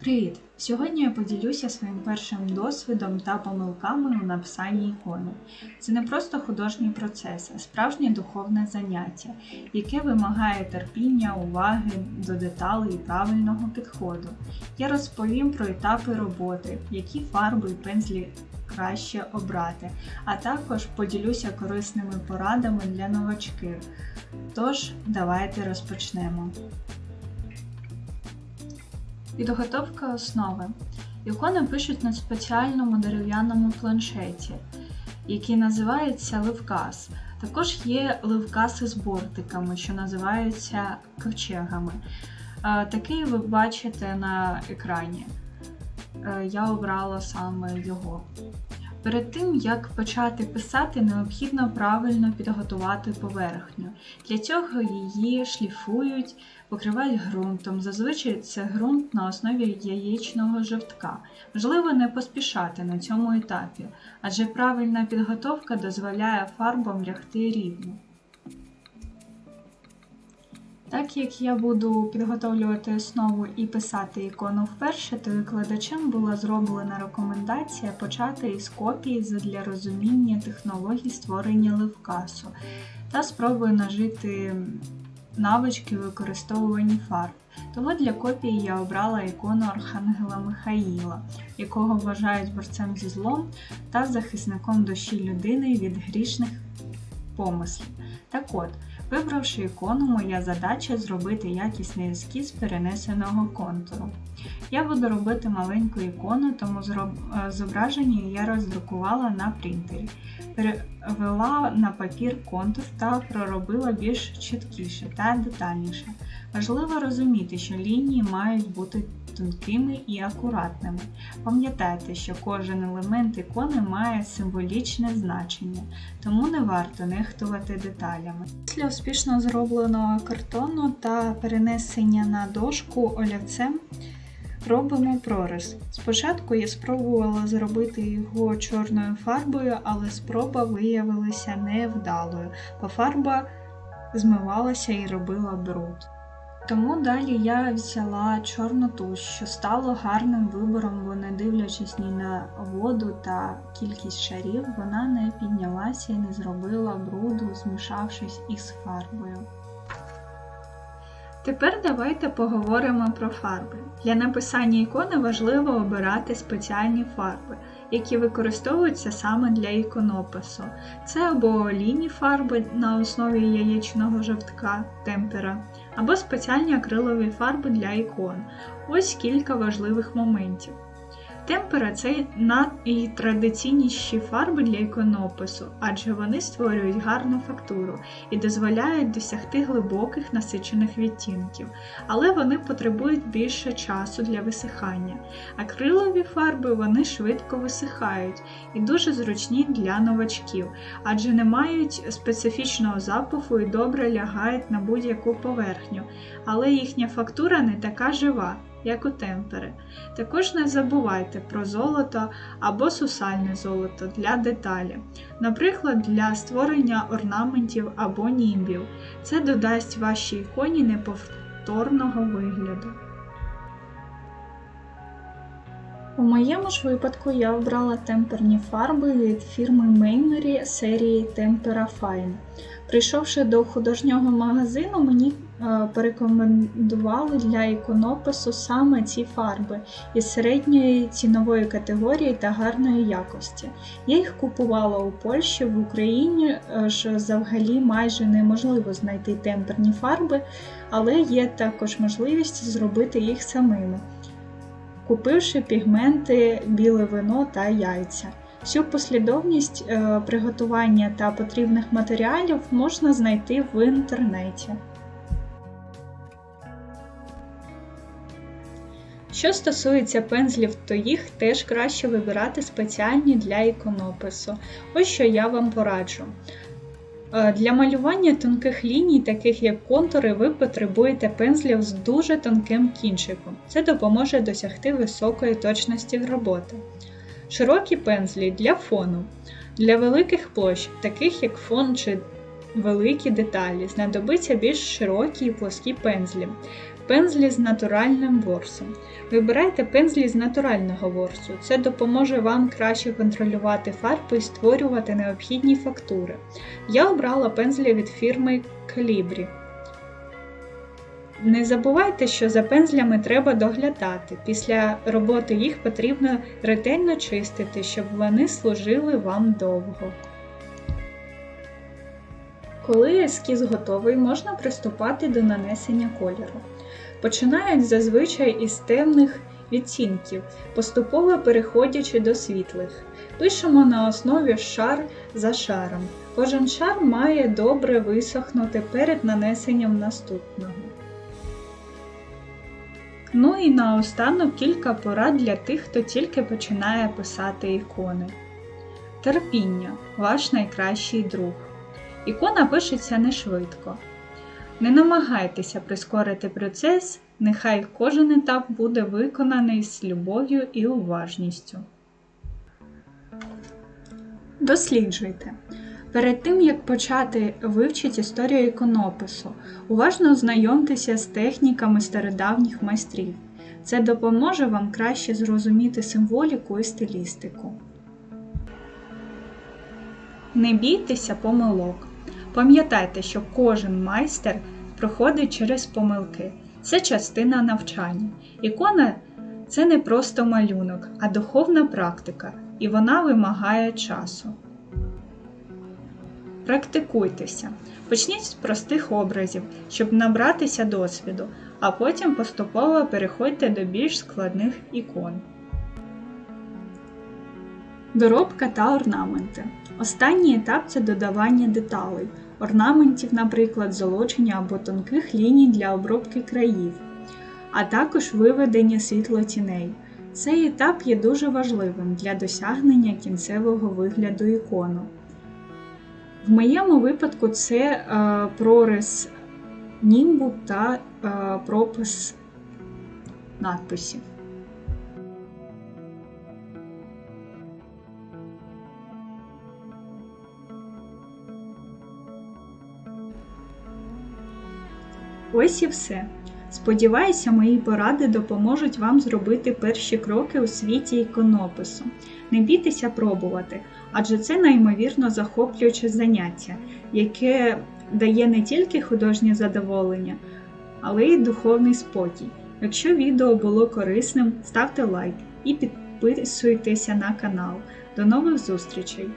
Привіт! Сьогодні я поділюся своїм першим досвідом та помилками у написанні ікони. Це не просто художній процес, а справжнє духовне заняття, яке вимагає терпіння, уваги до деталей і правильного підходу. Я розповім про етапи роботи, які фарби і пензлі краще обрати, а також поділюся корисними порадами для новачків. Тож, давайте розпочнемо. Підготовка основи. Ікони пишуть на спеціальному дерев'яному планшеті, який називається ливкас. Також є ливкаси з бортиками, що називаються ковчегами. Е, Такий ви бачите на екрані. Е, Я обрала саме його. Перед тим, як почати писати, необхідно правильно підготувати поверхню. Для цього її шліфують, покривають ґрунтом. Зазвичай це ґрунт на основі яєчного жовтка. Можливо, не поспішати на цьому етапі, адже правильна підготовка дозволяє фарбам лягти рівно. Так як я буду підготовлювати основу і писати ікону вперше, то викладачем була зроблена рекомендація почати із копії для розуміння технологій створення ливкасу та спробую нажити навички використовування фарб. Тому для копії я обрала ікону Архангела Михаїла, якого вважають борцем зі злом та захисником душі людини від грішних помислів. Так от, Вибравши ікону, моя задача зробити якісний ескіз перенесеного контуру. Я буду робити маленьку ікону, тому зроб- зображення я роздрукувала на принтері, перевела на папір контур та проробила більш чіткіше та детальніше. Важливо розуміти, що лінії мають бути тонкими і акуратними. Пам'ятайте, що кожен елемент ікони має символічне значення, тому не варто нехтувати деталями. Після успішно зробленого картону та перенесення на дошку олівцем робимо проріз. Спочатку я спробувала зробити його чорною фарбою, але спроба виявилася невдалою, бо фарба змивалася і робила бруд. Тому далі я взяла чорну туш, що стало гарним вибором, бо не дивлячись ні на воду та кількість шарів, вона не піднялася і не зробила бруду, змішавшись із фарбою. Тепер давайте поговоримо про фарби. Для написання ікони важливо обирати спеціальні фарби, які використовуються саме для іконопису. Це або олійні фарби на основі яєчного жовтка темпера, або спеціальні акрилові фарби для ікон. Ось кілька важливих моментів. Темпера це найтрадиційніші фарби для іконопису, адже вони створюють гарну фактуру і дозволяють досягти глибоких насичених відтінків, але вони потребують більше часу для висихання. Акрилові фарби вони швидко висихають і дуже зручні для новачків, адже не мають специфічного запаху і добре лягають на будь-яку поверхню, але їхня фактура не така жива як у темпери. Також не забувайте про золото або сусальне золото для деталі, наприклад, для створення орнаментів або німбів. Це додасть вашій іконі неповторного вигляду. У моєму ж випадку я обрала темперні фарби від фірми Meimery серії Tempera Fine. Прийшовши до художнього магазину, мені порекомендували для іконопису саме ці фарби із середньої цінової категорії та гарної якості. Я їх купувала у Польщі, в Україні е, ж взагалі майже неможливо знайти темперні фарби, але є також можливість зробити їх самими, купивши пігменти, біле вино та яйця. Всю послідовність е, приготування та потрібних матеріалів можна знайти в інтернеті. Що стосується пензлів, то їх теж краще вибирати спеціальні для іконопису. Ось що я вам пораджу. Е, Для малювання тонких ліній, таких як контури, ви потребуєте пензлів з дуже тонким кінчиком. Це допоможе досягти високої точності роботи. Широкі пензлі для фону. Для великих площ, таких як фон чи великі деталі, знадобиться більш широкі і плоскі пензлі. Пензлі з натуральним ворсом. Вибирайте пензлі з натурального ворсу. Це допоможе вам краще контролювати фарби і створювати необхідні фактури. Я обрала пензлі від фірми Calibri. Не забувайте, що за пензлями треба доглядати. Після роботи їх потрібно ретельно чистити, щоб вони служили вам довго. Коли ескіз готовий, можна приступати до нанесення кольору. Починають зазвичай із темних відтінків, поступово переходячи до світлих. Пишемо на основі шар за шаром. Кожен шар має добре висохнути перед нанесенням наступного. Ну і наостанок кілька порад для тих, хто тільки починає писати ікони. Терпіння ваш найкращий друг. Ікона пишеться не швидко. Не намагайтеся прискорити процес, нехай кожен етап буде виконаний з любов'ю і уважністю. Досліджуйте. Перед тим, як почати вивчити історію іконопису, уважно ознайомтеся з техніками стародавніх майстрів. Це допоможе вам краще зрозуміти символіку і стилістику. Не бійтеся помилок. Пам'ятайте, що кожен майстер проходить через помилки. Це частина навчання. Ікона це не просто малюнок, а духовна практика, і вона вимагає часу. Практикуйтеся. Почніть з простих образів, щоб набратися досвіду, а потім поступово переходьте до більш складних ікон. Доробка та орнаменти. Останній етап це додавання деталей, орнаментів, наприклад, золочення або тонких ліній для обробки країв, а також виведення світлотіней. Цей етап є дуже важливим для досягнення кінцевого вигляду ікону. В моєму випадку це е, прорис німбу та е, пропис надписів. Ось і все. Сподіваюся, мої поради допоможуть вам зробити перші кроки у світі іконопису. Не бійтеся пробувати, адже це неймовірно захоплююче заняття, яке дає не тільки художнє задоволення, але й духовний спокій. Якщо відео було корисним, ставте лайк і підписуйтеся на канал. До нових зустрічей!